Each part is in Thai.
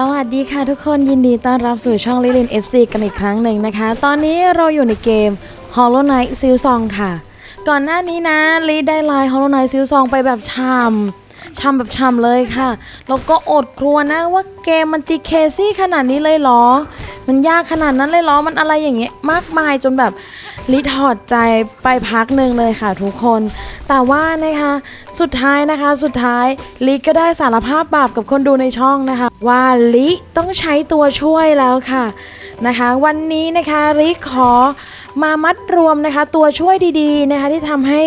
สวัสดีค่ะทุกคนยินดีต้อนรับสู่ช่องลิลิน FC กันอีกครั้งหนึ่งนะคะ ตอนนี้เราอยู่ในเกม Hollow Knight ซิลซองค่ะ ก่อนหน้านี้นะลีได้ไลน์ Hollow Knight ซิลซองไปแบบช่ำช่ำแบบช่ำเลยค่ะ แล้วก็อดครัวนะว่าเกมมัน GK ซี่ขนาดนี้เลยเหรอ มันยากขนาดนั้นเลยเหรอ มันอะไรอย่างเงี้ยมากมายจนแบบ ลิถอดใจไปพักหนึ่งเลยค่ะทุกคน แต่ว่านะคะสุดท้ายนะคะสุดท้ายลิก็ได้สารภาพบาปกับคนดูในช่องนะคะ ว่าลิต้องใช้ตัวช่วยแล้วค่ะนะคะ วันนี้นะคะลิขอมามัดรวมนะคะ ตัวช่วยดีๆนะคะที่ทำให้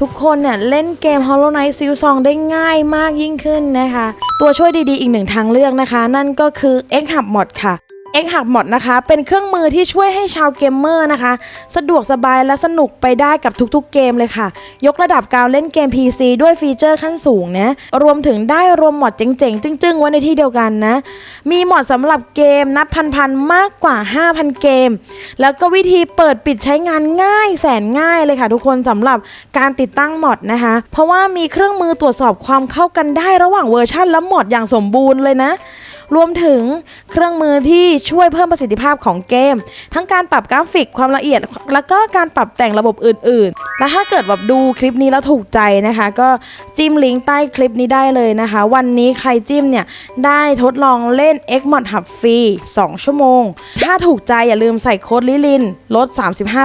ทุกคนเนี่ยเล่นเกม Hollow Knight ซิลซองได้ง่ายมากยิ่งขึ้นนะคะ ตัวช่วยดีๆ อีกหนึ่งทางเลือกนะคะ นั่นก็คือ X Hub Mod ค่ะ X Hub Mod นะคะ เป็นเครื่องมือที่ช่วยให้ชาวเกมเมอร์นะคะ สะดวกสบายและสนุกไปได้กับทุกๆเกมเลยค่ะ ยกระดับการเล่นเกม PC ด้วยฟีเจอร์ขั้นสูงนะรวมถึงได้รวมมอดเจ๋งๆ จึ้งๆ ไว้ในที่เดียวกันนะ มีมอดสำหรับเกมนับพันๆมากกว่า 5,000 เกม แล้วก็วิธีเปิดปิดใช้งานง่ายแสนง่ายเลยค่ะ ทุกคนสำหรับการติดตั้งมอดนะคะ เพราะว่ามีเครื่องมือตรวจสอบความเข้ากันได้ระหว่างเวอร์ชันและมอดอย่างสมบูรณ์เลยนะ รวมถึงเครื่องมือที่ช่วยเพิ่มประสิทธิภาพของเกม ทั้งการปรับกราฟิกความละเอียด แล้วก็การปรับแต่งระบบอื่น ๆ และถ้าเกิดแบบดูคลิปนี้แล้วถูกใจนะคะ ก็จิ้มลิงก์ใต้คลิปนี้ได้เลยนะคะ วันนี้ใครจิ้มเนี่ยได้ทดลองเล่น Xmod Hub ฟรี2ชั่วโมง ถ้าถูกใจอย่าลืมใส่โค้ดลิลินลด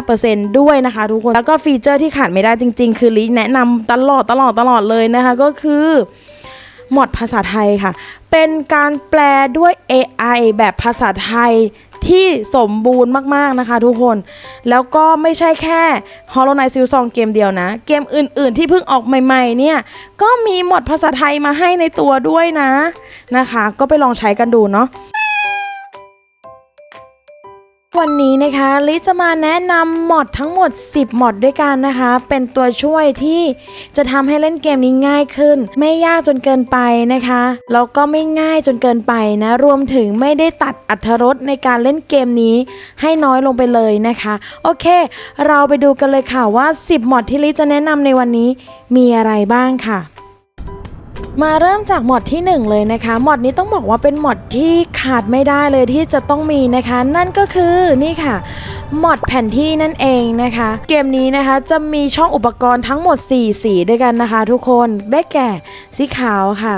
35%ด้วยนะคะทุกคนแล้วก็ฟีเจอร์ที่ขาดไม่ได้จริง ๆ คือลิแนะนำตลอดตลอดตลอดเลยนะคะ ก็คือหมดภาษาไทยค่ะ เป็นการแปลด้วย AI แบบภาษาไทยที่สมบูรณ์มาก ๆ นะคะทุกคน แล้วก็ไม่ใช่แค่ Hollow Knight ซิลซองเกมเดียวนะ เกมอื่น ๆ ที่เพิ่งออกใหม่ ๆ เนี่ย ก็มีหมดภาษาไทยมาให้ในตัวด้วยนะนะคะ ก็ไปลองใช้กันดูเนาะ วันนี้นะคะลิจะมาแนะนำหมอดทั้งหมด 10หมอดด้วยกันนะคะ เป็นตัวช่วยที่จะทำให้เล่นเกมนี้ง่ายขึ้น ไม่ยากจนเกินไปนะคะแล้วก็ไม่ง่ายจนเกินไปนะรวมถึงไม่ได้ตัดอัตรรสในการเล่นเกมนี้ให้น้อยลงไปเลยนะคะ โอเค เราไปดูกันเลยค่ะว่า 10หมอดที่ลิจะแนะนำในวันนี้มีอะไรบ้างค่ะ มาเริ่มจากหมอดที่ 1 เลยนะคะ หมอดนี้ต้องบอกว่าเป็นหมอดที่ขาดไม่ได้เลยที่จะต้องมีนะคะ นั่นก็คือนี่ค่ะหมอดแผ่นที่นั่นเองนะคะ เกมนี้นะคะจะมีช่องอุปกรณ์ทั้งหมด 4 สีด้วยกันนะคะ ทุกคนได้แก่สีขาวค่ะ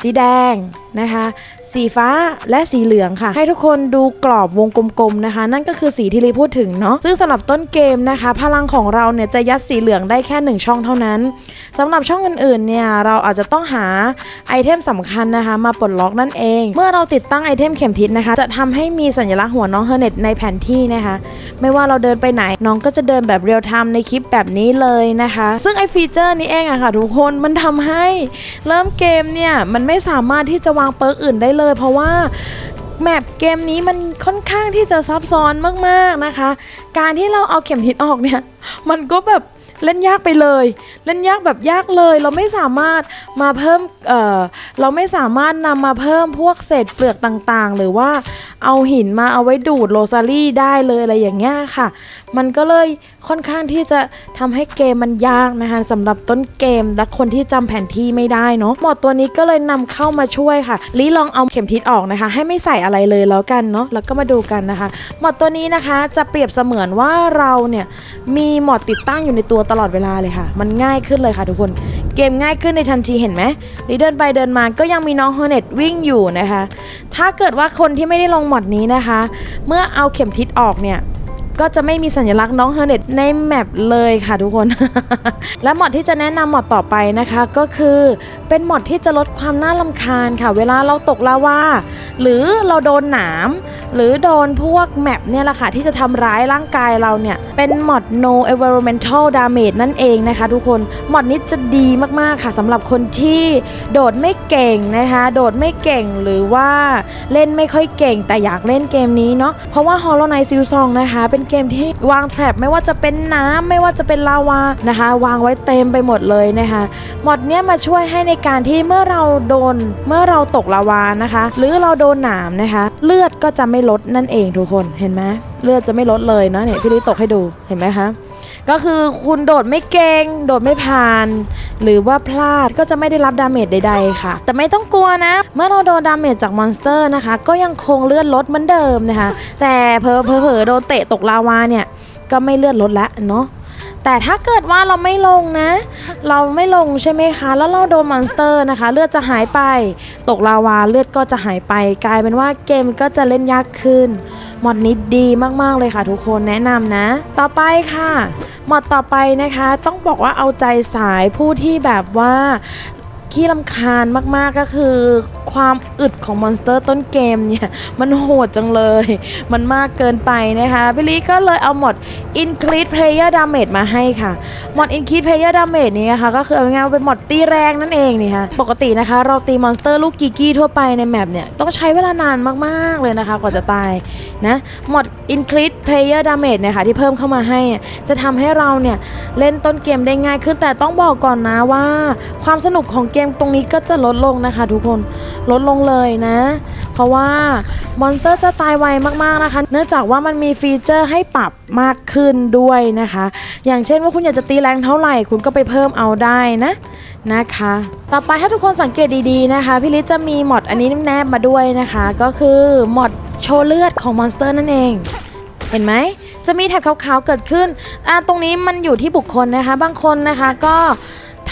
สีแดง นะคะ สีฟ้าและสีเหลืองค่ะ ให้ทุกคนดูกรอบวงกลมๆนะคะ นั่นก็คือสีที่ลีพูดถึงเนาะซึ่งสำหรับต้นเกมนะคะ พลังของเราเนี่ยจะยัดสีเหลืองได้แค่ 1 ช่องเท่านั้นสำหรับช่องอื่นๆเนี่ยเราอาจจะต้องหาไอเทมสำคัญนะคะ มาปลดล็อกนั่นเอง เมื่อเราติดตั้งไอเทมเข็มทิศนะคะ จะทำให้มีสัญลักษณ์หัวน้องเฮอร์เน็ตในแผนที่นะคะ ไม่ว่าเราเดินไปไหนน้องก็จะเดินแบบเรียลไทม์ในคลิปแบบนี้เลยนะคะ ซึ่งไอฟีเจอร์นี้เองอะค่ะทุกคนมันทำให้เริ่มเกมเนี่ยมันไม่สามารถที่จะวางเปิร์กอื่นได้เลย เพราะว่าแมปเกมนี้มันค่อนข้างที่จะซับซ้อนมากๆนะคะ การที่เราเอาเข็มทิศออกเนี่ย มันก็แบบ เล่นยากไปเลย เล่นยากแบบยากเลย เราไม่สามารถมาเพิ่มเอ่อเราไม่สามารถนำมาเพิ่มพวกเศษเปลือกต่างๆ หรือว่าเอาหินมาเอาไว้ดูดโรซารี่ได้เลยอะไรอย่างเงี้ยค่ะ มันก็เลยค่อนข้างที่จะทำให้เกมมันยากนะคะสำหรับต้นเกมและคนที่จำแผนที่ไม่ได้เนาะหมอดตัวนี้ก็เลยนำเข้ามาช่วยค่ะลีลองเอาเข็มทิศออกนะคะ ให้ไม่ใส่อะไรเลยแล้วกันเนาะแล้วก็มาดูกันนะคะ หมอดตัวนี้นะคะจะเปรียบเสมือนว่าเราเนี่ยมีหมอดติดตั้งอยู่ในตัวตลอดเวลาเลยค่ะ มันง่ายขึ้นเลยค่ะทุกคน เกมง่ายขึ้นในทันทีเห็นไหมลีเดินไปเดินมาก็ยังมีน้องเฮอร์เน็ตวิ่งอยู่นะคะ ถ้าเกิดว่าคนที่ไม่ได้ลงหมอดนี้นะคะ เมื่อเอาเข็มทิศออกเนี่ย ก็จะไม่มีสัญลักษณ์น้องเฮอร์เน็ตในแมปเลยค่ะทุกคน และหมอดที่จะแนะนำหมอดต่อไปนะคะ ก็คือเป็นหมอดที่จะลดความน่าลำคาญค่ะ เวลาเราตกลาวาหรือเราโดนหนามหรือโดนพวกแมปเนี่ยแหละค่ะที่จะทำร้ายร่างกายเราเนี่ย เป็นหมอด no environmental damage นั่นเองนะคะทุกคนหมอดนี้จะดีมากๆค่ะสำหรับคนที่โดดไม่เก่งนะคะ โดดไม่เก่งหรือว่าเล่นไม่ค่อยเก่งแต่อยากเล่นเกมนี้เนาะเพราะว่า Hollow Knight Silk Song นะคะเป็นเกมที่วางแทร็บไม่ว่าจะเป็นน้ำไม่ว่าจะเป็นลาวานะคะ วางไว้เต็มไปหมดเลยนะคะหมอดเนี้ยมาช่วยให้ในการที่เมื่อเราโดนเมื่อเราตกลาวานะคะ หรือเราโดนหนามนะคะ เลือดก็จะไม่ลดนั่นเองทุกคนเห็นไหมเลือดจะไม่ลดเลยนะเนี่ยพี่ลิตกให้ดูเห็นไหมคะ ก็คือคุณโดดไม่เก่งโดดไม่ผ่าน หรือว่าพลาดก็จะไม่ได้รับดาเมจใดๆค่ะ แต่ไม่ต้องกลัวนะ เมื่อเราโดนดาเมจจากมอนสเตอร์นะคะ ก็ยังคงเลื่อนลดเหมือนเดิมนะคะ แต่เพอเพอเพอโดนเตะตกลาวาเนี่ย ก็ไม่เลื่อนลดละเนาะแต่ถ้าเกิดว่าเราไม่ลงนะ เราไม่ลงใช่ไหมคะ แล้วเราโดนมอนสเตอร์นะคะ เลือดจะหายไป ตกลาวาเลือดก็จะหายไป กลายเป็นว่าเกมก็จะเล่นยากขึ้นมอดนี้ดีมากๆเลยค่ะทุกคนแนะนำนะ ต่อไปค่ะ หมดต่อไปนะคะต้องบอกว่าเอาใจสายผู้ที่แบบว่าขี้ลำคาญมากๆก็คือความอึดของมอนสเตอร์ต้นเกมเนี่ย มันโหดจังเลย มันมากเกินไปนะคะพี่ลีก็เลยเอาหมด Increase Player Damage มาให้ค่ะหมด Increase Player Damage นี้นะคะก็คือเอาง่ายๆเป็นหมดตีแรงนั่นเองนี่ค่ะปกตินะคะ เราตีมอนสเตอร์ลูกกิกกี้ทั่วไปในแมปเนี่ย ต้องใช้เวลานานมากๆเลยนะคะกว่าจะตาย นะหมด Increase Player Damage เนี่ยค่ะที่เพิ่มเข้ามาให้ จะทำให้เราเนี่ยเล่นต้นเกมได้ง่ายขึ้นแต่ต้องบอกก่อนนะว่า ความสนุกของเกมตรงนี้ก็จะลดลงนะคะ ทุกคนลดลงเลยนะ เพราะว่ามอนสเตอร์จะตายไวมากๆนะคะ เนื่องจากว่ามันมีฟีเจอร์ให้ปรับมากขึ้นด้วยนะคะ อย่างเช่นว่าคุณอยากจะตีแรงเท่าไหร่ คุณก็ไปเพิ่มเอาได้นะนะคะ ต่อไปถ้าทุกคนสังเกตดีๆนะคะพี่ลิศจะมีมอดอันนี้แนบมาด้วยนะคะ ก็คือมอด โชว์เลือดของมอนสเตอร์นั่นเอง เห็นไหม จะมีแถบขาวๆเกิดขึ้นอ่าตรงนี้มันอยู่ที่บุคคลนะคะ บางคนนะคะก็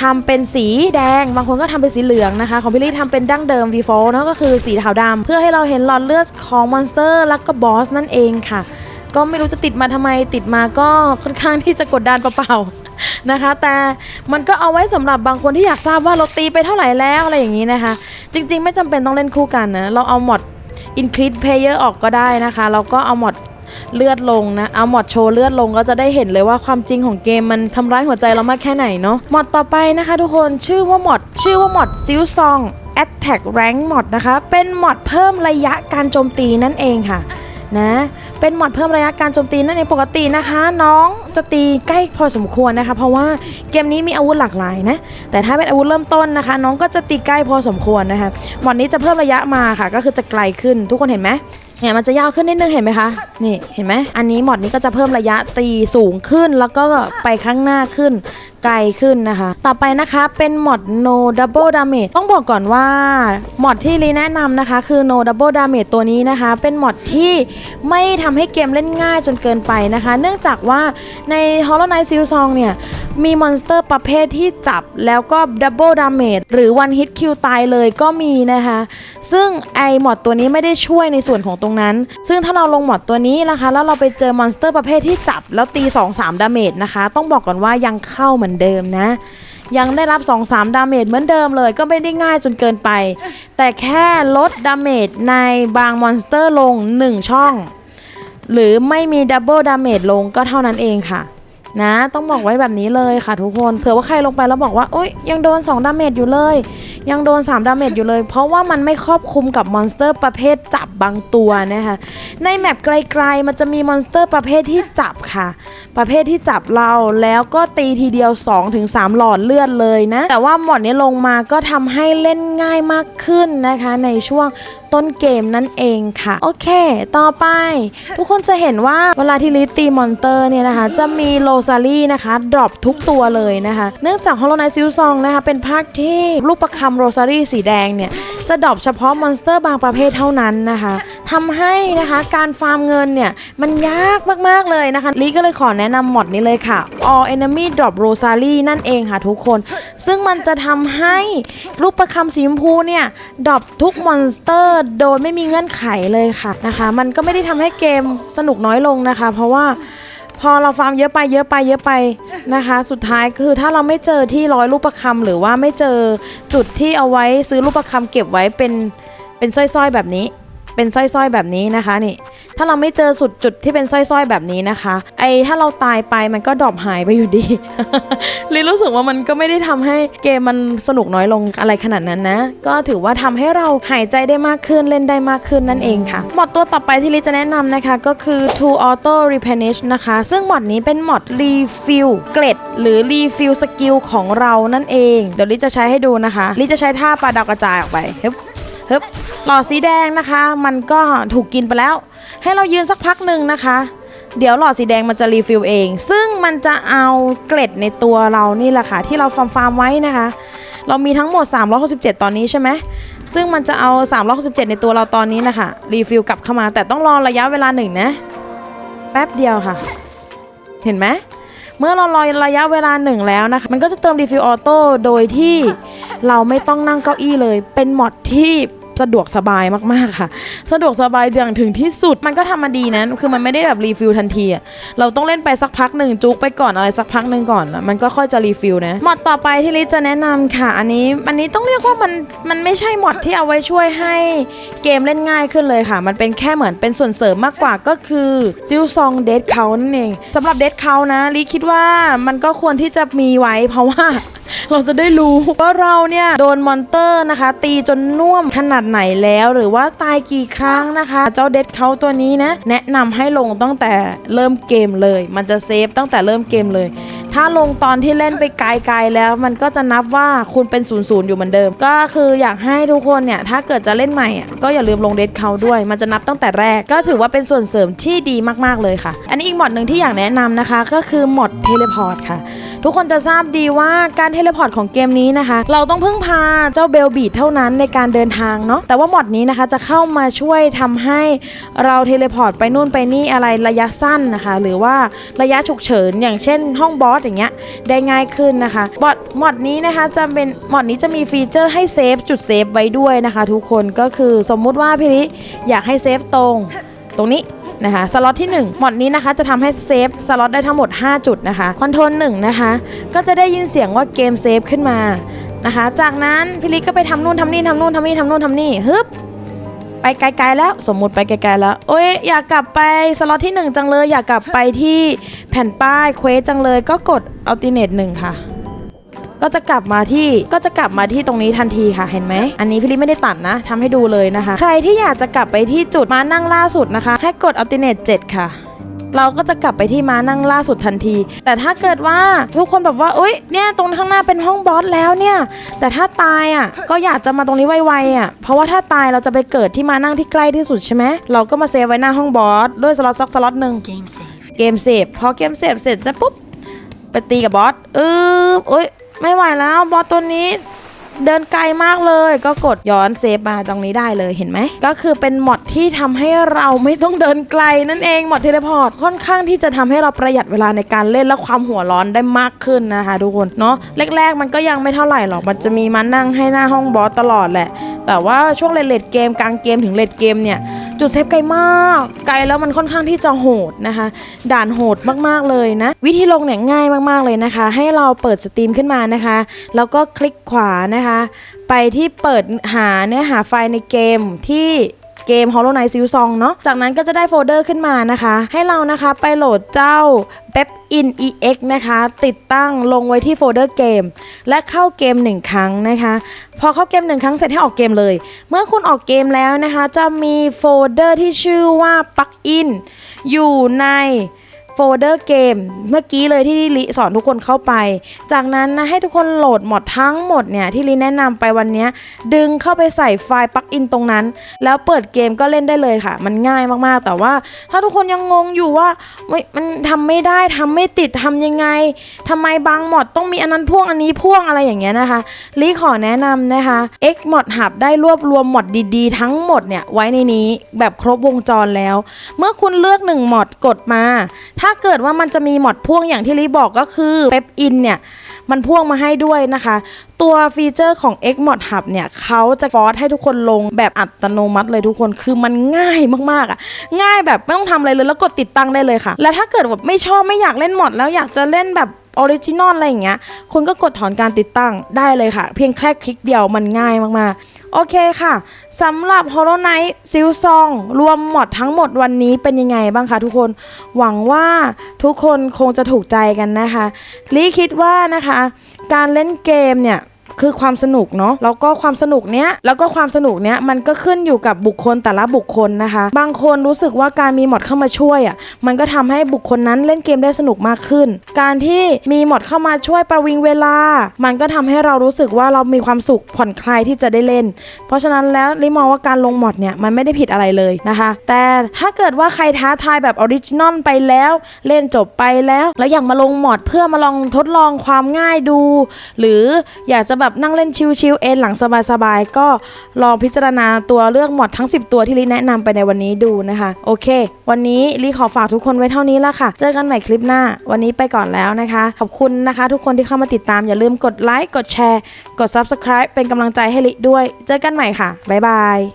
ทำเป็นสีแดง บางคนก็ทำเป็นสีเหลืองนะคะ ของพี่ลี่ทำเป็นดั้งเดิม v ีโฟเนาะก็คือสีขาวดำเพื่อให้เราเห็นหลอดเลือดของมอนสเตอร์แล้วก็บอสนั่นเองค่ะ ก็ไม่รู้จะติดมาทำไมติดมาก็ค่อนข้างที่จะกดดันเปล่าๆนะคะ แต่มันก็เอาไว้สำหรับบางคนที่อยากทราบว่าเราตีไปเท่าไหร่แล้วอะไรอย่างนี้นะคะ จริง ๆ ไม่จำเป็นต้องเล่นคู่กันนะเราเอาหมด increase player ออกก็ได้นะคะแล้วก็เอาหมดเลือดลงนะ เอาหมดโชว์เลือดลงก็จะได้เห็นเลยว่าความจริงของเกมมันทำร้ายหัวใจเรามากแค่ไหนเนาะ หมดต่อไปนะคะทุกคนชื่อว่าหมดชื่อว่าหมดซิลซอง Attack Rank หมดนะคะ เป็นหมดเพิ่มระยะการโจมตีนั่นเองค่ะ นะ เป็นหมดเพิ่มระยะการโจมตีนั่นเองปกตินะคะ น้องจะตีใกล้พอสมควรนะคะ เพราะว่าเกมนี้มีอาวุธหลากหลายนะ แต่ถ้าเป็นอาวุธเริ่มต้นนะคะ น้องก็จะตีใกล้พอสมควรนะคะหมดนี้จะเพิ่มระยะมาค่ะ ก็คือจะไกลขึ้นทุกคนเห็นไหม เนี่ยมันจะยาวขึ้นนิดนึงเห็นไหมคะ นี่เห็นไหมอันนี้หมอดนี้ก็จะเพิ่มระยะตีสูงขึ้นแล้วก็ไปข้างหน้าขึ้นไกลขึ้นนะคะ ต่อไปนะคะเป็นหมอด no double damage ต้องบอกก่อนว่าหมอดที่ลีแนะนำนะคะ คือ no double damage ตัวนี้นะคะ เป็นหมอดที่ไม่ทำให้เกมเล่นง่ายจนเกินไปนะคะ เนื่องจากว่าใน Hollow Knight Silsong เนี่ย มีมอนสเตอร์ประเภทที่จับแล้วก็ double damage หรือ one hit kill ตายเลยก็มีนะคะ ซึ่งไอหมอดตัวนี้ไม่ได้ช่วยในส่วนของตรงนั้น ซึ่งถ้าเราลงหมอดตัวนี้นะคะ แล้วเราไปเจอมอนสเตอร์ประเภทที่จับแล้วตี 2-3ดาเมจนะคะ ต้องบอกก่อนว่ายังเข้าเหมือนเดิมนะยังได้รับ 2-3 ดาเมจเหมือนเดิมเลยก็ไม่ได้ง่ายจนเกินไป แต่แค่ลดดาเมจในบางมอนสเตอร์ลง 1 ช่อง หรือไม่มีดับเบิลดาเมจลงก็เท่านั้นเองค่ะ นะ ต้องบอกไว้แบบนี้เลยค่ะทุกคนเผื่อว่าใครลงไปแล้วบอกว่าโอ๊ยยังโดน2ดาเมจอยู่เลย ยังโดน3ดาเมจอยู่เลย เพราะว่ามันไม่ครอบคลุมกับมอนสเตอร์ประเภทจับบางตัวนะคะในแมปไกลๆมันจะมีมอนสเตอร์ประเภทที่จับค่ะ ประเภทที่จับเราแล้วก็ตีทีเดียว 2-3 หลอดเลือดเลยนะ แต่ว่าหมดนี้ลงมาก็ทำให้เล่นง่ายมากขึ้นนะคะ ในช่วง ต้นเกมนั่นเองค่ะ โอเค ต่อไป ทุกคนจะเห็นว่าเวลาที่ลิตตีมอนเตอร์เนี่ยนะคะ จะมีโลซารี่นะคะดรอปทุกตัวเลยนะคะ เนื่องจากฮอลโลไนซิลซองนะคะ เป็นภาคที่รูปประคำโรซารี่สีแดงเนี่ย จะดรอปเฉพาะมอนสเตอร์บางประเภทเท่านั้นนะคะทำให้นะคะการฟาร์มเงินเนี่ย มันยากมาก ๆ เลยนะคะลีก็เลยขอแนะนำหมดนี้เลยค่ะ All Enemy Drop Rosary นั่นเองค่ะทุกคน ซึ่งมันจะทำให้รูปประคำสีชมพูเนี่ยดรอปทุกมอนสเตอร์โดยไม่มีเงื่อนไขเลยค่ะนะคะ มันก็ไม่ได้ทำให้เกมสนุกน้อยลงนะคะ เพราะว่าพอเราฟาร์มเยอะไปเยอะไปเยอะไปนะคะ สุดท้ายคือถ้าเราไม่เจอที่ร้อยรูปประคำหรือว่าไม่เจอจุดที่เอาไว้ซื้อรูปประคำเก็บไว้เป็นเป็นสร้อยๆแบบนี้ เป็นสร้อยๆแบบนี้นะคะนี่ ถ้าเราไม่เจอสุดจุดที่เป็นสร้อยๆแบบนี้นะคะ ไอถ้าเราตายไปมันก็ดรอปหายไปอยู่ดีลิรู้สึกว่ามันก็ไม่ได้ทำให้เกมมันสนุกน้อยลงอะไรขนาดนั้นนะ ก็ถือว่าทำให้เราหายใจได้มากขึ้นเล่นได้มากขึ้นนั่นเองค่ะหมอดตัวต่อไปที่ลิจะแนะนำนะคะ ก็คือ To Auto Replenish นะคะ ซึ่งหมอดนี้เป็นหมอด Refill เกล็ดหรือ Refill สกิลของเรานั่นเอง เดี๋ยวลิจะใช้ให้ดูนะคะ ลิจะใช้ท่าปลาดาวกระจายออกไปฮึบ ฮึบหลอดสีแดงนะคะ มันก็ถูกกินไปแล้ว ให้เรายืนสักพักหนึ่งนะคะ เดี๋ยวหลอดสีแดงมันจะรีฟิลเอง ซึ่งมันจะเอาเกล็ดในตัวเรานี่แหละค่ะ ที่เราฟาร์มฟาร์มไว้นะคะ เรามีทั้งหมด 367 ตอนนี้ใช่ไหมซึ่งมันจะเอา 367 ในตัวเราตอนนี้นะคะรีฟิลกลับเข้ามา แต่ต้องรอระยะเวลาหนึ่งนะ แป๊บเดียวค่ะ เห็นไหม เมื่อเรารอระยะเวลาหนึ่งแล้วนะคะ มันก็จะเติมรีฟิลออโต้โดยที่เราไม่ต้องนั่งเก้าอี้เลย เป็นมอดที่ สะดวกสบายมากๆค่ะ สะดวกสบายอย่างถึงที่สุดมันก็ทำมาดีนะคือมันไม่ได้แบบรีฟิลทันทีเราต้องเล่นไปสักพักหนึ่งจุกไปก่อนอะไรสักพักหนึ่งก่อนแล้วมันก็ค่อยจะรีฟิลนะมอดต่อไปที่ลิซจะแนะนำค่ะ อันนี้อันนี้ต้องเรียกว่ามันมันไม่ใช่มอดที่เอาไว้ช่วยให้เกมเล่นง่ายขึ้นเลยค่ะ มันเป็นแค่เหมือนเป็นส่วนเสริมมากกว่าก็คือซิลซองเดดเขานั่นเองสำหรับเดดเขานะลิคิดว่ามันก็ควรที่จะมีไว้เพราะว่า เราจะได้รู้ว่าเราเนี่ยโดนมอนเตอร์นะคะ ตีจนน่วมขนาดไหนแล้ว หรือว่าตายกี่ครั้งนะคะ เจ้าเด็ดเขาตัวนี้นะ แนะนำให้ลงตั้งแต่เริ่มเกมเลย มันจะเซฟตั้งแต่เริ่มเกมเลย ถ้าลงตอนที่เล่นไปไกลๆแล้ว มันก็จะนับว่าคุณเป็นศูนย์ศูนย์อยู่เหมือนเดิม ก็คืออยากให้ทุกคนเนี่ยถ้าเกิดจะเล่นใหม่ก็อย่าลืมลงเดทเขาด้วย มันจะนับตั้งแต่แรกก็ถือว่าเป็นส่วนเสริมที่ดีมากๆเลยค่ะ อันนี้อีกหมอดหนึ่งที่อยากแนะนำนะคะ ก็คือหมอดเทเลพอร์ตค่ะ ทุกคนจะทราบดีว่าการเทเลพอร์ตของเกมนี้นะคะ เราต้องพึ่งพาเจ้าเบลบีดเท่านั้นในการเดินทางเนาะแต่ว่าหมอดนี้นะคะจะเข้ามาช่วยทำให้เราเทเลพอร์ตไปนู่นไปนี่อะไรระยะสั้นนะคะ หรือว่าระยะฉุกเฉินอย่างเช่นห้องบอสอย่างเงี้ยได้ง่ายขึ้นนะคะบอดหมอดนี้นะคะจะเป็นหมอดนี้จะมีฟีเจอร์ให้เซฟจุดเซฟไว้ด้วยนะคะ ทุกคนก็คือสมมุติว่าพี่ลิอยากให้เซฟตรง ตรงนี้นะคะสล็อตที่1หมอดนี้นะคะจะทำให้เซฟสล็อตได้ทั้งหมด 5 จุดนะคะคอนโทรล1นะคะก็จะได้ยินเสียงว่าเกมเซฟขึ้นมานะคะจากนั้นพี่ลิก็ไปทำนู่นทำนี่ทำนู่นทำนี่ทำนู่นทำนี่ฮึบไปไกลๆแล้วสมมุติไปไกลๆแล้วโอ้ยอยากกลับไปสล็อตที่ 1 จังเลย อยากกลับไปที่แผ่นป้ายเควสจังเลยก็กดอัลติเนตหนึ่งค่ะ ก็จะกลับมาที่ก็จะกลับมาที่ตรงนี้ทันทีค่ะเห็นไหมอันนี้พี่ลิไม่ได้ตัดนะทำให้ดูเลยนะคะ ใครที่อยากจะกลับไปที่จุดม้านั่งล่าสุดนะคะ ให้กด alternate 7 ค่ะเราก็จะกลับไปที่ม้านั่งล่าสุดทันที แต่ถ้าเกิดว่าทุกคนแบบว่าเอ้ย เนี่ยตรงข้างหน้าเป็นห้องบอสแล้วเนี่ย แต่ถ้าตายอะ ก็อยากจะมาตรงนี้ไวๆอะ เพราะว่าถ้าตายเราจะไปเกิดที่ม้านั่งที่ใกล้ที่สุดใช่ไหม เราก็มาเซฟไว้หน้าห้องบอสด้วยสล็อตสักสล็อตหนึ่ง Game save. เกมเสพพอเกมเสพเสร็จจะปุ๊บ ไปตีกับบอสเออโอ้ย ไม่ไหวแล้วบอสตัวนี้เดินไกลมากเลยก็กดย้อนเซฟมาตรงนี้ได้เลยเห็นไหม ก็คือเป็นมอดที่ทำให้เราไม่ต้องเดินไกลนั่นเองมอดเทเลพอร์ตค่อนข้างที่จะทำให้เราประหยัดเวลาในการเล่นและความหัวร้อนได้มากขึ้นนะคะทุกคนเนาะแรก ๆ มันก็ยังไม่เท่าไหร่หรอกมันจะมีมานั่งให้หน้าห้องบอสตลอดแหละ แต่ว่าช่วงเลดเกมกลางเกมถึงเลดเกมเนี่ย จุดเซฟไกลมาก ไกลแล้วมันค่อนข้างที่จะโหดนะคะ ด่านโหดมากๆเลยนะ วิธีลงเนี่ยง่ายมากๆเลยนะคะ ให้เราเปิดสตรีมขึ้นมานะคะ แล้วก็คลิกขวานะคะ ไปที่เปิดหาเนื้อหาไฟล์ในเกมที่ เกม Hollow Knight s i l Song เนาะ จากนั้นก็จะได้โฟลเดอร์ขึ้นมานะคะ ให้เรานะคะไปโหลดเจ้า b e p in ex นะคะ ติดตั้งลงไว้ที่โฟลเดอร์เกม และเข้าเกม 1 ครั้งนะคะ พอเข้าเกม 1 ครั้งเสร็จให้ออกเกมเลย เมื่อคุณออกเกมแล้วนะคะ จะมีโฟลเดอร์ที่ชื่อว่า plug in อยู่ใน โฟลเดอร์เกมเมื่อกี้เลยที่ลิสอนทุกคนเข้าไป จากนั้นนะให้ทุกคนโหลดหมดทั้งหมดเนี่ยที่ลิแนะนำไปวันนี้ดึงเข้าไปใส่ไฟล์ปลั๊กอินตรงนั้น แล้วเปิดเกมก็เล่นได้เลยค่ะ มันง่ายมากๆ แต่ว่าถ้าทุกคนยังงงอยู่ว่ามันทำไม่ได้ทำไม่ติดทำยังไงทำไมบางหมดต้องมีอันนั้นพ่วงอันนี้พ่วงอะไรอย่างเงี้ยนะคะลิขอแนะนำนะคะ X Mod Hub ได้รวบรวมหมดดีๆ ทั้งหมดเนี่ยไว้ในนี้แบบครบวงจรแล้ว เมื่อคุณเลือก1หมดกดมาถ้าเกิดว่ามันจะมีหมดพ่วงอย่างที่ลิบอกก็คือเ e ปอินเนี่ยมันพ่วงมาให้ด้วยนะคะ ตัวฟีเจอร์ของ X Mod Hub เนี่ยเขาจะฟอสให้ทุกคนลงแบบอัตโนมัติเลยทุกคนคือมันง่ายมากๆอะ ง่ายแบบไม่ต้องทำอะไรเลยแล้วกดติดตั้งได้เลยค่ะ และถ้าเกิดแบบไม่ชอบไม่อยากเล่นหมดแล้วอยากจะเล่นแบบ ออริจินอลอะไรอย่างเงี้ยคุณก็กดถอนการติดตั้งได้เลยค่ะ เพียงแค่คลิกเดียวมันง่ายมากๆ โอเคค่ะสำหรับ Hollow Knight ซิลซองรวมหมดทั้งหมดวันนี้เป็นยังไงบ้างคะทุกคนหวังว่าทุกคนคงจะถูกใจกันนะคะลีคิดว่านะคะ การเล่นเกมเนี่ย คือความสนุกเนาะแล้วก็ความสนุกเนี้ยแล้วก็ความสนุกเนี้ยมันก็ขึ้นอยู่กับบุคคลแต่ละบุคคลนะคะ บางคนรู้สึกว่าการมีมอดเข้ามาช่วยอะมันก็ทำให้บุคคลนั้นเล่นเกมได้สนุกมากขึ้น การที่มีมอดเข้ามาช่วยประวิงเวลา มันก็ทำให้เรารู้สึกว่าเรามีความสุขผ่อนคลายที่จะได้เล่น เพราะฉะนั้นแล้วลิมองว่าการลงมอดเนี่ยมันไม่ได้ผิดอะไรเลยนะคะ แต่ถ้าเกิดว่าใครท้าทายแบบออริจินอลไปแล้ว เล่นจบไปแล้ว แล้วอยากมาลงมอดเพื่อมาลองทดลองความง่ายดู หรืออยากจะแบบนั่งเล่นชิลๆเอนหลังสบายๆ ก็ลองพิจารณาตัวเลือกหมดทั้ง 10 ตัวที่ลิแนะนำไปในวันนี้ดูนะคะ โอเค วันนี้ลิขอฝากทุกคนไว้เท่านี้ละค่ะ เจอกันใหม่คลิปหน้า วันนี้ไปก่อนแล้วนะคะ ขอบคุณนะคะ ทุกคนที่เข้ามาติดตามอย่าลืมกดไลค์กดแชร์ กด Subscribe เป็นกำลังใจให้ลิด้วย เจอกันใหม่ค่ะบ๊ายบาย